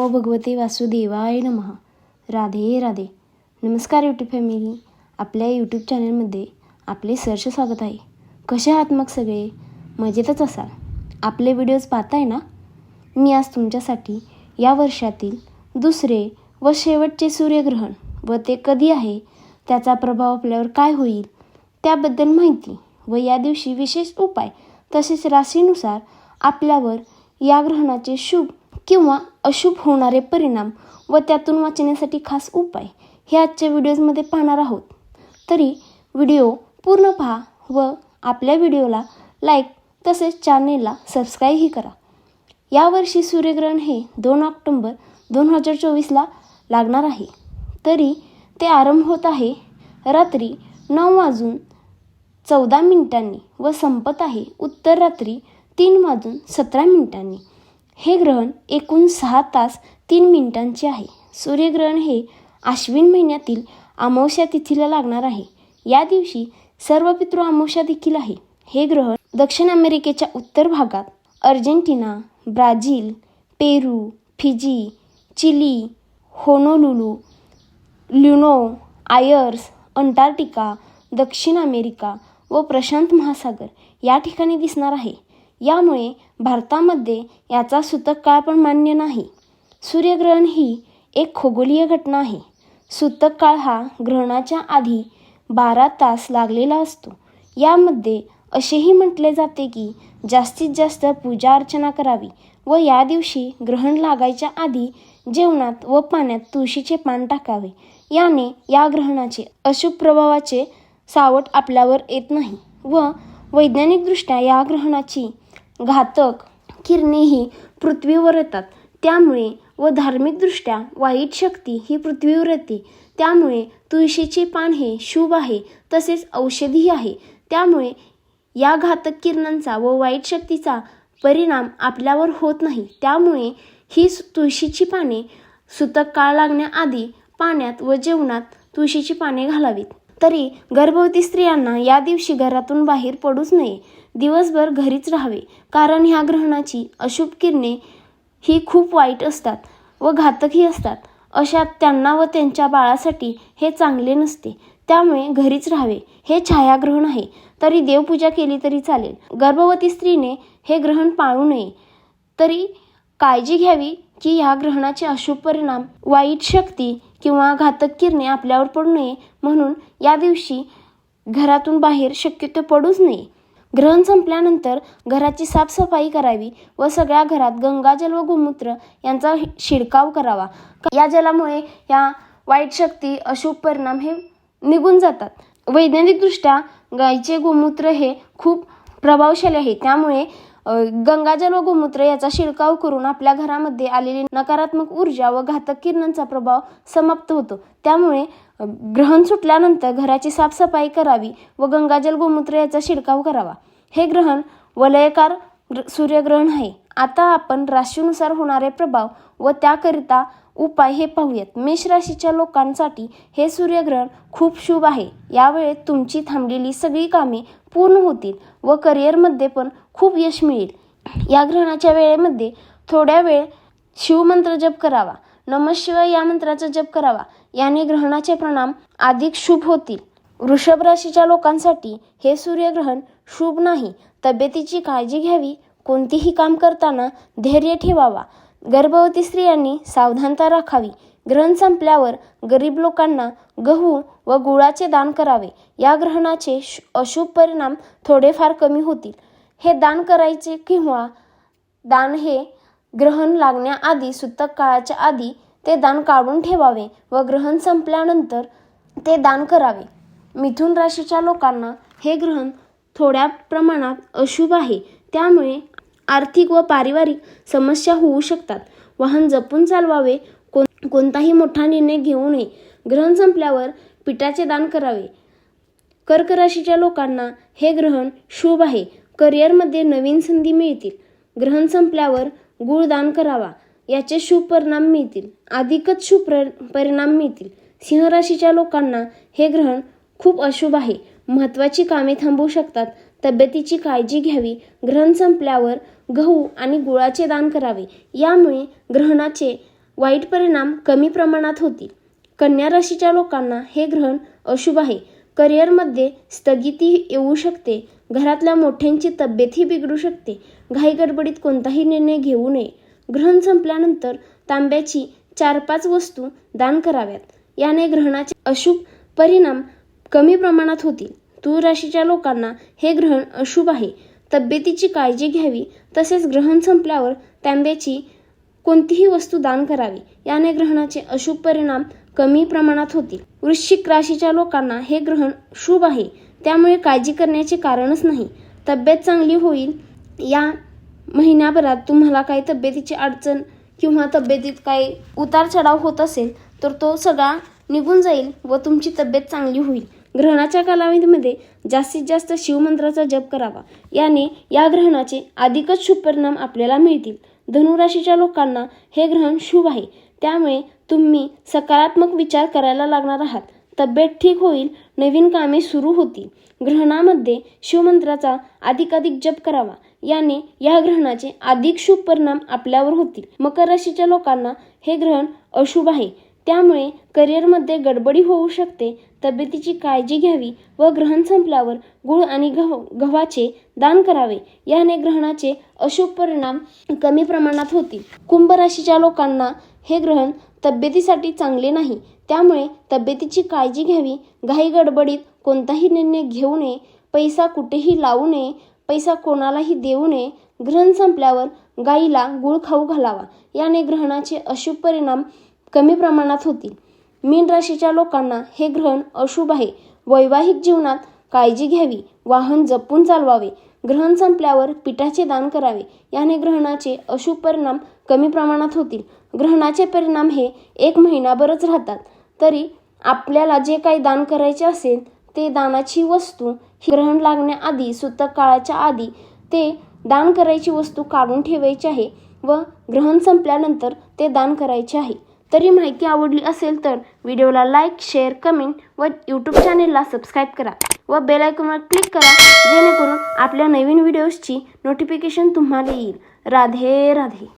नमो भगवते वासुदेवाय नमः. राधे राधे. नमस्कार यूट्यूब फॅमिली आपल्या यूट्यूब चॅनलमध्ये आपले सहर्ष स्वागत आहे. कसे आहात मग सगळे? मजेतच असाल. आपले व्हिडिओज पाहताय ना? मी आज तुमच्यासाठी या वर्षातील दुसरे व शेवटचे सूर्यग्रहण व ते कधी आहे त्याचा प्रभाव आपल्यावर काय होईल त्याबद्दल माहिती व या दिवशी विशेष उपाय तसेच राशीनुसार आपल्यावर या ग्रहणाचे शुभ किंवा अशुभ होणारे परिणाम व त्यातून वाचण्यासाठी खास उपाय हे आजच्या व्हिडिओजमध्ये पाहणार आहोत. तरी व्हिडिओ पूर्ण पहा व आपल्या व्हिडिओला लाईक तसेच चॅनेलला सबस्क्राईबही करा. यावर्षी सूर्यग्रहण हे दोन ऑक्टोंबर दोन हजार चोवीसला लागणार आहे. तरी ते आरंभ होत आहे रात्री नऊ वाजून चौदा मिनिटांनी व संपत आहे उत्तर रात्री तीन वाजून सतरा मिनिटांनी. हे ग्रहण एकूण सहा तास तीन मिनिटांचे आहे. सूर्यग्रहण हे आश्विन महिन्यातील अमावस्या तिथीला लागणार आहे. या दिवशी सर्व पितृ अमावस्या देखील आहे. हे ग्रहण दक्षिण अमेरिकेच्या उत्तर भागात Argentina Brazil Peru Fiji Chile Honolulu ल्युनो Aires Antarctica दक्षिण अमेरिका व प्रशांत महासागर या ठिकाणी दिसणार आहे. यामुळे भारतामध्ये याचा सूतक काळ पण मान्य नाही. सूर्यग्रहण ही एक खगोलीय घटना आहे. सूतक काळ हा ग्रहणाच्या आधी बारा तास लागलेला असतो. यामध्ये असेही म्हटले जाते की जास्तीत जास्त पूजा अर्चना करावी व या दिवशी ग्रहण लागायच्या आधी जेवणात व पाण्यात तुळशीचे पान टाकावे. याने या ग्रहणाचे अशुभ प्रभावाचे सावट आपल्यावर येत नाही व वैज्ञानिकदृष्ट्या या ग्रहणाची घातक किरणे ही पृथ्वीवर येतात. त्यामुळे व धार्मिकदृष्ट्या वाईट शक्ती ही पृथ्वीवर येते. त्यामुळे तुळशीचे पान हे शुभ आहे तसेच औषधीही आहे. त्यामुळे या घातक किरणांचा व वाईट शक्तीचा परिणाम आपल्यावर होत नाही. त्यामुळे ही तुळशीची पाने सुतक काळ लागण्याआधी पाण्यात व जेवणात तुळशीची पाने घालावीत. तरी गर्भवती स्त्रियांना या दिवशी घरातून बाहेर पडूच नये. दिवसभर घरीच राहावे. कारण ह्या ग्रहणाची अशुभ किरणे ही खूप वाईट असतात व घातकही असतात. अशात त्यांना व त्यांच्या बाळासाठी हे चांगले नसते. त्यामुळे घरीच राहावे. हे छायाग्रहण आहे. तरी देवपूजा केली तरी चालेल. गर्भवती स्त्रीने हे ग्रहण पाळू नये. तरी काळजी घ्यावी की ह्या ग्रहणाचे अशुभ परिणाम वाईट शक्ती किंवा घातक किरणे आपल्यावर पडू नये म्हणून या दिवशी घरातून बाहेर शक्यतो पडूच नये. ग्रहण संपल्यानंतर घराची साफसफाई करावी व सगळ्या घरात गंगाजल व गोमूत्र यांचा शिडकाव करावा. या जलामुळे या वाईट शक्ती अशुभ परिणाम हे निघून जातात. वैज्ञानिकदृष्ट्या गायीचे गोमूत्र हे खूप प्रभावशाली आहे. त्यामुळे गंगाजल व गोमूत्र याचा शिडकाव करून आपल्या घरामध्ये आलेली नकारात्मक ऊर्जा व घातक किरणांचा प्रभाव समाप्त होतो. त्यामुळे ग्रहण सुटल्यानंतर घराची साफसफाई करावी व गंगाजल गोमूत्र याचा शिडकाव करावा. हे ग्रहण वलयकार सूर्यग्रहण आहे. आता आपण राशीनुसार होणारे प्रभाव व त्याकरिता उपाय हे पाहूयात. मेष राशीच्या लोकांसाठी हे सूर्यग्रहण खूप शुभ आहे. यावेळेत तुमची थांबलेली सगळी कामे पूर्ण होतील व करिअरमध्ये पण खूप यश मिळेल. या ग्रहणाच्या वेळेमध्ये थोड्या वेळ शिवमंत्र जप करावा. नमशिवाय या मंत्राचा जप करावा. याने ग्रहणाचे परिणाम अधिक शुभ होतील. वृषभ राशीच्या लोकांसाठी हे सूर्यग्रहण शुभ नाही. तब्येतीची काळजी घ्यावी. कोणतीही काम करताना धैर्य ठेवावा. गर्भवती स्त्रियांनी सावधानता राखावी. ग्रहण संपल्यावर गरीब लोकांना गहू व गुळाचे दान करावे. या ग्रहणाचे अशुभ परिणाम थोडेफार कमी होतील. हे दान करायचे किंवा दान हे ग्रहण लागण्याआधी सुतक काळाच्या आधी ते दान काढून ठेवावे व ग्रहण संपल्यानंतर ते दान करावे. मिथुन राशीच्या लोकांना हे ग्रहण थोड्या प्रमाणात अशुभ आहे. त्यामुळे आर्थिक व पारिवारिक समस्या होऊ शकतात. वाहन जपून चालवावे कोण कोणताही मोठा निर्णय घेऊ नये. ग्रहण संपल्यावर पिठाचे दान करावे. कर्क राशीच्या लोकांना हे ग्रहण शुभ आहे. करिअरमध्ये नवीन संधी मिळतील. ग्रहण संपल्यावर गुळ दान करावा. याचे शुभ परिणाम मिळतील. अधिकच शुभ परिणाम मिळतील. सिंह राशीच्या लोकांना हे ग्रहण खूप अशुभ आहे. महत्त्वाची कामे थांबवू शकतात. तब्येतीची काळजी घ्यावी. ग्रहण संपल्यावर गहू आणि गुळाचे दान करावे. यामुळे ग्रहणाचे वाईट परिणाम कमी प्रमाणात होतील. कन्या राशीच्या लोकांना हे ग्रहण अशुभ आहे. करिअरमध्ये स्थगिती येऊ शकते. घरातल्या मोठ्यांची तब्येतही बिघडू शकते. घाईगडबडीत कोणताही निर्णय घेऊ नये. ग्रहण संपल्यानंतर तांब्याची चार पाच वस्तू दान कराव्यात. याने ग्रहणाचे अशुभ परिणाम कमी प्रमाणात होतील. तूळ राशीच्या लोकांना हे ग्रहण अशुभ आहे. तब्येतीची काळजी घ्यावी. तसेच ग्रहण संपल्यावर तांब्याची कोणतीही वस्तू दान करावी. याने ग्रहणाचे अशुभ परिणाम कमी प्रमाणात होतील. वृश्चिक राशीच्या लोकांना हे ग्रहण शुभ आहे. त्यामुळे काळजी करण्याचे कारणच नाही. तब्येत चांगली होईल. या महिन्याभरात तुम्हाला काही तब्येतीची अडचण किंवा तब्येतीत काही उतार चढाव होत असेल तर तो सगळा निघून जाईल व तुमची तब्येत चांगली होईल. ग्रहणाच्या कालावधीमध्ये जास्तीत जास्त शिवमंत्राचा जप करावा. याने या ग्रहणाचे अधिकच शुभ परिणाम आपल्याला मिळतील. धनुराशीच्या लोकांना हे ग्रहण शुभ आहे. त्यामुळे तुम्ही सकारात्मक विचार करायला लागणार आहात. तब्येत ठीक होईल नवीन कामे सुरू होतील. ग्रहणामध्ये शिवमंत्राचा अधिकाधिक जप करावा. याने या ग्रहणाचे अधिक शुभ परिणाम आपल्यावर होतील. मकर राशीच्या लोकांना हे ग्रहण अशुभ आहे. त्यामुळे करिअरमध्ये गडबडी होऊ शकते. तब्येतीची काळजी घ्यावी व ग्रहण संपल्यावर गुळ आणि गह गव्हाचे दान करावे. याने ग्रहणाचे अशुभ परिणाम कमी प्रमाणात होतील. कुंभ राशीच्या लोकांना हे ग्रहण तब्येतीसाठी चांगले नाही. त्यामुळे तब्येतीची काळजी घ्यावी. घाई गडबडीत कोणताही निर्णय घेऊ नये. पैसा कुठेही लावू नये. पैसा कोणालाही देऊ नये. ग्रहण संपल्यावर गाईला गुळ खाऊ घालावा. याने ग्रहणाचे अशुभ परिणाम कमी प्रमाणात होतील. मीन राशीच्या लोकांना हे ग्रहण अशुभ आहे. वैवाहिक जीवनात काळजी घ्यावी. वाहन जपून चालवावे. ग्रहण संपल्यावर पिठाचे दान करावे. याने ग्रहणाचे अशुभ परिणाम कमी प्रमाणात होतील. ग्रहणाचे परिणाम हे एक महिनाभरच राहतात. तरी आपल्याला जे काही दान करायचे असेल ते दानाची वस्तू ही ग्रहण लागण्याआधी सुतक काळाच्या आधी ते दान करायची वस्तू काढून ठेवायची आहे व ग्रहण संपल्यानंतर ते दान करायचे आहे. तरी माहिती आवडली असेल तर व्हिडिओला लाईक शेअर कमेंट व यूट्यूब चॅनेलला सबस्क्राईब करा व बेल आयकॉनवर क्लिक करा जेणेकरून आपल्या नवीन व्हिडिओजची नोटिफिकेशन तुम्हाला येईल. राधे राधे.